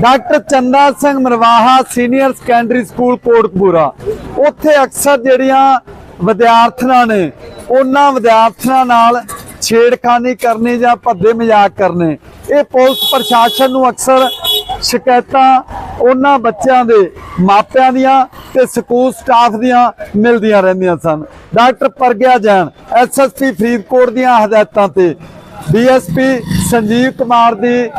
Doctor Chanda Singh Marwaha senior secondary school Kotkapura. ਉੱਥੇ ਅਕਸਰ ਜਿਹੜੀਆਂ ਵਿਦਿਆਰਥਣਾਂ ਨੇ, ਉਹਨਾਂ ਵਿਦਿਆਰਥਣਾਂ ਨਾਲ ਛੇੜਖਾਨੀ ਕਰਨੀ ਜਾਂ ਭੱਦੇ ਮਜ਼ਾਕ ਕਰਨੇ। ਇਹ ਪੁਲਿਸ ਪ੍ਰਸ਼ਾਸਨ ਨੂੰ ਅਕਸਰ ਸ਼ਿਕਾਇਤਾਂ ਉਹਨਾਂ ਬੱਚਿਆਂ ਦੇ ਮਾਪਿਆਂ ਦੀਆਂ ਤੇ ਸਕੂਲ ਸਟਾਫ ਦੀਆਂ ਮਿਲਦੀਆਂ ਰਹਿੰਦੀਆਂ ਸਨ। ਡਾਕਟਰ ਪ੍ਰਗਿਆ ਜੈਨ ਐਸਐਸਪੀ ਫਰੀਦਕੋਟ ਦੀਆਂ ਹਦਾਇਤਾਂ ਤੇ ਡੀਐਸਪੀ ਸੰਜੀਵ ਕੁਮਾਰ ਦੀ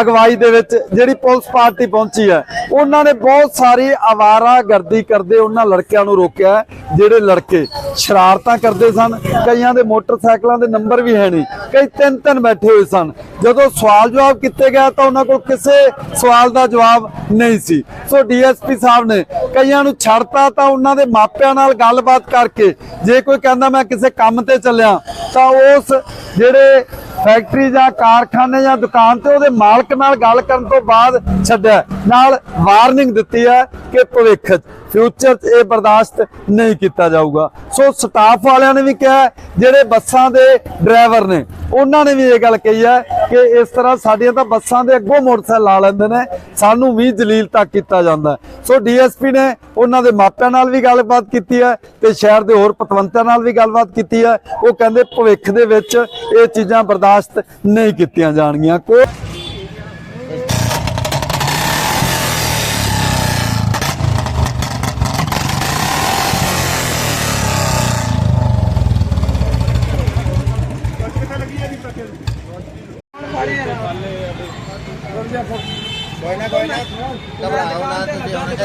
ਅਗਵਾਈ ਦੇ ਵਿੱਚ ਜਿਹੜੀ ਪੁਲਿਸ ਪਾਰਟੀ ਪਹੁੰਚੀ ਹੈ, ਉਹਨਾਂ ਨੇ ਬਹੁਤ ਸਾਰੀ ਆਵਾਰਾ ਗਰਦੀ ਕਰਦੇ ਉਹਨਾਂ ਲੜਕਿਆਂ ਨੂੰ ਰੋਕਿਆ ਜਿਹੜੇ ਲੜਕੇ ਸ਼ਰਾਰਤਾਂ ਕਰਦੇ ਸਨ, ਕਈਆਂ ਦੇ ਮੋਟਰਸਾਈਕਲਾਂ ਦੇ ਨੰਬਰ ਵੀ ਹੈ ਨਹੀਂ, ਕਈ ਤਿੰਨ ਤਿੰਨ ਬੈਠੇ ਹੋਏ ਸਨ। ਜਦੋਂ ਸਵਾਲ ਜਵਾਬ ਕੀਤੇ ਗਿਆ ਤਾਂ ਉਹਨਾਂ ਕੋਲ ਕਿਸੇ ਸਵਾਲ ਦਾ ਜਵਾਬ ਨਹੀਂ ਸੀ। ਸੋ ਡੀਐਸਪੀ ਸਾਹਿਬ ਨੇ ਕਈਆਂ ਨੂੰ ਛੱਡਤਾ ਤਾਂ ਉਹਨਾਂ ਦੇ ਮਾਪਿਆਂ ਨਾਲ ਗੱਲਬਾਤ ਕਰਕੇ, ਜੇ ਕੋਈ ਕਹਿੰਦਾ ਮੈਂ ਕਿਸੇ ਕੰਮ ਤੇ ਚੱਲਿਆ ਤਾਂ ਉਸ ਜਿਹੜੇ ਫੈਕਟਰੀ ਜਾਂ ਕਾਰਖਾਨੇ ਜਾਂ ਦੁਕਾਨ ਤੇ ਉਹਦੇ ਮਾਲਕ ਨਾਲ ਗੱਲ ਕਰਨ ਤੋਂ ਬਾਅਦ ਛੱਡਿਆ। ਨਾਲ ਵਾਰਨਿੰਗ ਦਿੱਤੀ ਹੈ ਕਿ ਭਵਿੱਖ 'ਚ ਫਿਊਚਰ 'ਚ ਇਹ ਬਰਦਾਸ਼ਤ ਨਹੀਂ ਕੀਤਾ ਜਾਊਗਾ। ਸੋ ਸਟਾਫ ਵਾਲਿਆਂ ਨੇ ਵੀ ਕਿਹਾ, ਜਿਹੜੇ ਬੱਸਾਂ ਦੇ ਡਰਾਈਵਰ ਨੇ, ਉਹਨਾਂ ਨੇ ਵੀ ਇਹ ਗੱਲ ਕਹੀ ਹੈ ਕਿ ਇਸ ਤਰ੍ਹਾਂ ਸਾਡੀਆਂ ਤਾਂ ਬੱਸਾਂ ਦੇ ਅੱਗੋਂ ਮੋਟਰਸਾਈਕਲ ਲਾ ਲੈਂਦੇ ਨੇ। ਸਾਨੂੰ ਵੀ ਜਲੀਲ ਤੱਕ ਕੀਤਾ ਜਾਂਦਾ ਹੈ। ਸੋ ਡੀਐਸਪੀ ਨੇ ਉਹਨਾਂ ਦੇ ਮਾਪਿਆਂ ਨਾਲ ਵੀ ਗੱਲਬਾਤ ਕੀਤੀ ਹੈ ਤੇ ਸ਼ਹਿਰ ਦੇ ਹੋਰ ਪਤਵੰਤਾਂ ਨਾਲ ਵੀ ਗੱਲਬਾਤ ਕੀਤੀ ਹੈ। ਉਹ ਕਹਿੰਦੇ ਭਵਿੱਖ ਦੇ ਵਿੱਚ ਇਹ ਚੀਜ਼ਾਂ ਬਰਦਾਸ਼ਤ ਨਹੀਂ ਕੀਤੀਆਂ ਜਾਣਗੀਆਂ। ਕੋਈ ਕੋਈ ਨਾ ਕੋਈ ਨਾ ਘਬਰਾਓ ਨਾ ਤੁਸੀਂ, ਹੁਣ ਇਹਦੇ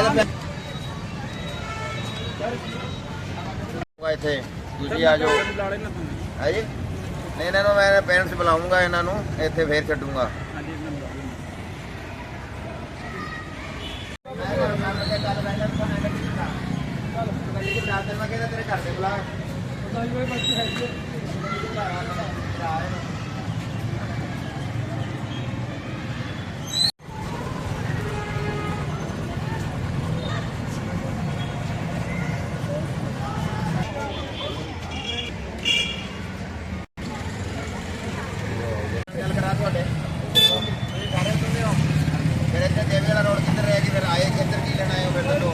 ਇੱਥੇ, ਤੁਸੀਂ ਆ ਜਾਓ। ਹੈ ਜੀ? ਨਹੀਂ, ਇਹਨਾਂ ਨੂੰ ਮੈਂ ਪੇਰੈਂਟਸ ਬੁਲਾਉਂਗਾ ਇਹਨਾਂ ਨੂੰ, ਇੱਥੇ ਫੇਰ ਛੱਡੂੰਗਾ। ਤੇਰੇ ਘਰ ਦੇ ਬੁਲਾ ਗੱਲ ਰਹਿ ਗਈ ਕੀ ਲੈਣ ਆਏ ਫਿਰ ਦੱਸੋ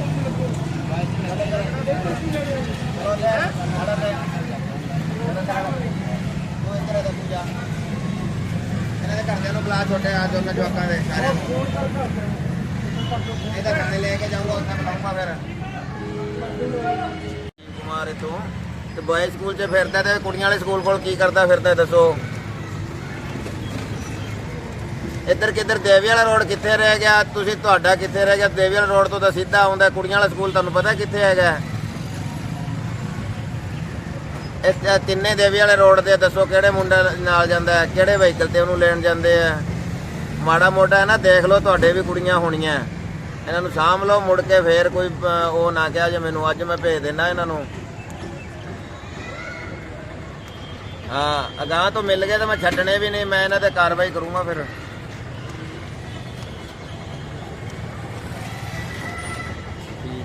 ਇਹਨਾਂ ਦੇ ਘਰਦਿਆਂ ਨੂੰ ਬੁਲਾ ਛੋਟੇ ਆ ਦੋਨਾਂ ਜਵਾਕਾਂ ਦੇ ਸਾਰਿਆਂ ਇਹਦਾ ਘਰ ਲੈ ਕੇ ਜਾਊਂਗਾ ਉੱਥੇ ਬੁਲਾਉਂਗਾ ਫਿਰ ਕੁਮਾਰ ਇਥੋਂ ਤੇ ਬॉय ਸਕੂਲ 'ਚ ਫਿਰਦਾ ਤੇ ਕੁੜੀਆਂ ਵਾਲੇ ਸਕੂਲ ਕੋਲ ਕੀ ਕਰਦਾ ਫਿਰਦਾ ਦੱਸੋ। ਇੱਧਰ ਕਿੱਧਰ ਦੇਵੀ ਵਾਲਾ ਰੋਡ ਕਿੱਥੇ ਰਹਿ ਗਿਆ? ਤੁਸੀਂ ਤੁਹਾਡਾ ਕਿੱਥੇ ਰਹਿ ਗਿਆ? ਦੇਵੀ ਵਾਲਾ ਰੋਡ ਤੋਂ ਤਾਂ ਸਿੱਧਾ ਆਉਂਦਾ, ਕੁੜੀਆਂ ਵਾਲਾ ਸਕੂਲ ਤੁਹਾਨੂੰ ਪਤਾ ਕਿੱਥੇ ਹੈਗਾ? ਇੱਥੇ ਤਿੰਨੇ ਦੇਵੀ ਵਾਲੇ ਰੋਡ ਤੇ ਦੱਸੋ ਕਿਹੜੇ ਮੁੰਡਾ ਨਾਲ ਜਾਂਦਾ ਕਿਹੜੇ ਵਹੀਕਲ ਤੇ ਉਹਨੂੰ ਲੈਣ ਜਾਂਦੇ ਆ? ਮਾੜਾ ਮੋਟਾ ਹੈ ਨਾ, ਦੇਖ ਲਓ ਤੁਹਾਡੇ ਵੀ ਕੁੜੀਆਂ ਹੋਣੀਆਂ। ਇਹਨਾਂ ਨੂੰ ਸਾਂਭ ਲਓ, ਮੁੜ ਕੇ ਫੇਰ ਕੋਈ ਉਹ ਨਾ ਕਿਹਾ ਜੇ ਮੈਨੂੰ, ਅੱਜ ਮੈਂ ਭੇਜ ਦੇਣਾ ਇਹਨਾਂ ਨੂੰ। ਹਾਂ, ਅਗਾਹ ਤੋਂ ਮਿਲ ਗਏ ਤਾਂ ਮੈਂ ਛੱਡਣੇ ਵੀ ਨਹੀਂ, ਮੈਂ ਇਹਨਾਂ ਤੇ ਕਾਰਵਾਈ ਕਰੂੰਗਾ ਫਿਰ।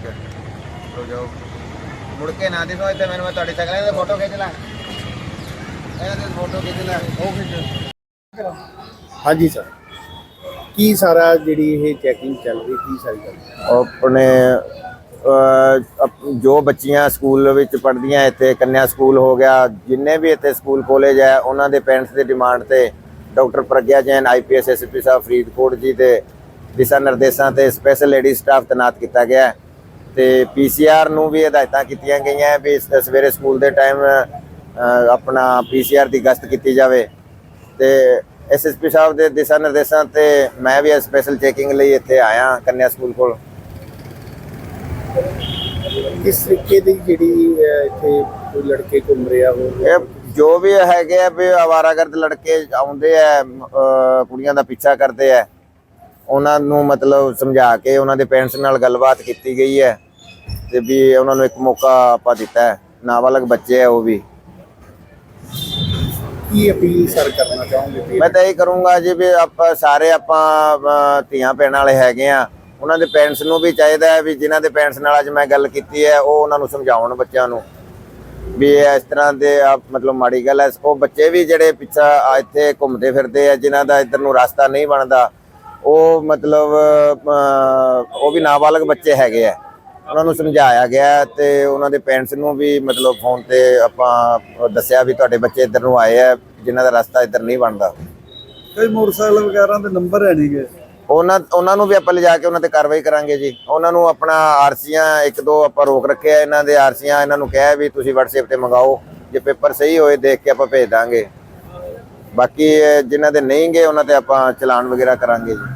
ਠੀਕ ਹੈ ਲੋ ਜਾਓ। ਮੁੜ ਕੇ ਨਾ ਦਿਖੋ ਇੱਥੇ ਮੈਨੂੰ ਮੈਂ ਤੁਹਾਡੀ ਸ਼ਕਲਾਂ ਦੀ ਫੋਟੋ ਖਿੱਚ ਲਾਂ। ਇਹਨਾਂ ਦੀ ਫੋਟੋ ਖਿੱਚ ਲਾਂ ਉਹ ਖਿੱਚ ਹਾਂਜੀ ਸਰ ਕੀ ਸਾਰਾ ਜਿਹੜੀ ਇਹ ਚੈਕਿੰਗ ਚੱਲ ਰਹੀ ਕੀ ਸਾਰੀ ਗੱਲ ਆਪਣੇ ਜੋ ਬੱਚੀਆਂ ਸਕੂਲ ਵਿੱਚ ਪੜ੍ਹਦੀਆਂ ਇੱਥੇ ਕੰਨਿਆ ਸਕੂਲ ਹੋ ਗਿਆ ਜਿੰਨੇ ਵੀ ਇੱਥੇ ਸਕੂਲ ਕਾਲਜ ਹੈ ਉਹਨਾਂ ਦੇ ਪੈਰੈਂਟਸ ਦੇ ਡਿਮਾਂਡ ਤੇ doctor Pragya Jain IPS SP ਸਾਹਿਬ ਫਰੀਦਕੋਟ ਜੀ ਦੇ ਦਿਸ਼ਾ ਨਿਰਦੇਸ਼ਾਂ ਤੇ ਸਪੈਸ਼ਲ ਲੇਡੀ ਸਟਾਫ ਤੈਨਾਤ ਕੀਤਾ ਗਿਆ ਹੈ। ਤੇ ਪੀਸੀਆਰ ਨੂੰ ਵੀ ਹਦਾਇਤਾਂ ਕੀਤੀਆਂ ਗਈਆਂ ਵੀ ਸਵੇਰੇ ਸਕੂਲ ਦੇ ਟਾਈਮ ਆਪਣਾ ਪੀਸੀਆਰ ਦੀ ਗਸ਼ਤ ਕੀਤੀ ਜਾਵੇ। ਤੇ ਐਸਐਸਪੀ ਸਾਹਿਬ ਦੇ ਦਿਸ਼ਾ ਨਿਰਦੇਸ਼ਾਂ ਤੇ ਮੈਂ ਵੀ ਸਪੈਸ਼ਲ ਚੈਕਿੰਗ ਲਈ ਇੱਥੇ ਆਇਆ ਕੰਨਿਆ ਸਕੂਲ ਕੋਲ। ਕਿਸ ਤਰੀਕੇ ਦੀ ਜਿਹੜੀ ਇੱਥੇ ਕੋਈ ਲੜਕੇ ਘੁੰਮ ਰਿਹਾ ਹੋ ਜੋ ਵੀ ਹੈਗੇ ਆ ਵੀ ਆਵਾਰਾਗਰਦ ਲੜਕੇ ਆਉਂਦੇ ਆ ਕੁੜੀਆਂ ਦਾ ਪਿੱਛਾ ਕਰਦੇ ਆ। ਉਹਨਾਂ ਨੂੰ ਮਤਲਬ ਸਮਝਾ ਕੇ ਉਹਨਾਂ ਦੇ ਪੇਰੈਂਟਸ ਨਾਲ ਗੱਲਬਾਤ ਕੀਤੀ ਗਈ ਹੈ। ਤੇ ਵੀ ਉਹਨਾਂ ਨੂੰ ਇੱਕ ਮੌਕਾ ਆਪਾਂ ਦਿੱਤਾ ਹੈ। ਨਾਬਾਲਗ ਬੱਚੇ ਆ ਉਹ ਵੀ। ਕੀ ਅਪੀਲ ਸਰ ਕਰਨਾ ਚਾਹੋਗੇ ਮੈਂ ਤਾਂ ਇਹ ਕਰੂੰਗਾ ਜੀ ਵੀ ਆਪਾਂ ਸਾਰੇ ਆਪਾਂ ਧੀਆਂ ਭੈਣਾਂ ਵਾਲੇ ਹੈਗੇ ਆ ਉਹਨਾਂ ਦੇ ਪੇਰੈਂਟਸ ਨੂੰ ਵੀ ਚਾਹੀਦਾ ਹੈ ਵੀ ਜਿਨ੍ਹਾਂ ਦੇ ਪੇਰੈਂਟਸ ਨਾਲ ਅੱਜ ਮੈਂ ਗੱਲ ਕੀਤੀ ਹੈ ਉਹ ਉਹਨਾਂ ਨੂੰ ਸਮਝਾਉਣ ਬੱਚਿਆਂ ਨੂੰ। ਵੀ ਇਹ ਇਸ ਤਰ੍ਹਾਂ ਦੇ ਆ ਮਤਲਬ ਮਾੜੀ ਗੱਲ ਹੈ। ਉਹ ਬੱਚੇ ਵੀ ਜਿਹੜੇ ਪਿੱਛਾ ਆ ਇੱਥੇ ਘੁੰਮਦੇ ਫਿਰਦੇ ਆ ਜਿਨ੍ਹਾਂ ਦਾ ਇੱਧਰ ਨੂੰ ਰਸਤਾ ਨਹੀਂ ਬਣਦਾ ਉਹ ਮਤਲਬ ਅਹ, ਉਹ ਵੀ ਨਾਬਾਲਗ ਬੱਚੇ ਹੈਗੇ ਆ। ਉਹਨਾਂ ਨੂੰ ਸਮਝਾਇਆ ਗਿਆ ਤੇ ਉਹਨਾਂ ਦੇ ਪੈਰੈਂਟਸ ਨੂੰ ਵੀ ਮਤਲਬ ਫੋਨ ਤੇ ਆਪਾਂ ਦੱਸਿਆ ਵੀ ਤੁਹਾਡੇ ਬੱਚੇ ਇੱਧਰ ਨੂੰ ਆਏ ਆ ਜਿਨ੍ਹਾਂ ਦਾ ਰਸਤਾ ਇੱਧਰ ਨਹੀਂ ਬਣਦਾ। ਕਈ ਮੋਟਰਸਾਈਕਲ ਵਗੈਰਾ ਦੇ ਨੰਬਰ ਹੈ ਨਹੀਂਗੇ ਉਹਨਾਂ ਉਹਨਾਂ ਨੂੰ ਵੀ ਆਪਾਂ ਲਿਜਾ ਕੇ ਉਹਨਾਂ ਤੇ ਕਾਰਵਾਈ ਕਰਾਂਗੇ ਜੀ। ਉਹਨਾਂ ਨੂੰ ਆਪਣਾ ਆਰਸੀਆਂ ਇੱਕ ਦੋ ਆਪਾਂ ਰੋਕ ਰੱਖਿਆ ਇਹਨਾਂ ਦੇ ਆਰਸੀਆਂ ਇਹਨਾਂ ਨੂੰ ਕਿਹਾ ਵੀ ਤੁਸੀਂ WhatsApp ਤੇ ਮੰਗਾਓ ਜੇ ਪੇਪਰ ਸਹੀ ਹੋਏ ਦੇਖ ਕੇ ਆਪਾਂ ਭੇਜ ਦਾਂਗੇ। ਬਾਕੀ ਜਿਨ੍ਹਾਂ ਦੇ ਨਹੀਂ ਗਏ ਉਹਨਾਂ ਤੇ ਆਪਾਂ ਚਲਾਨ ਵਗੈਰਾ ਕਰਾਂਗੇ ਜੀ।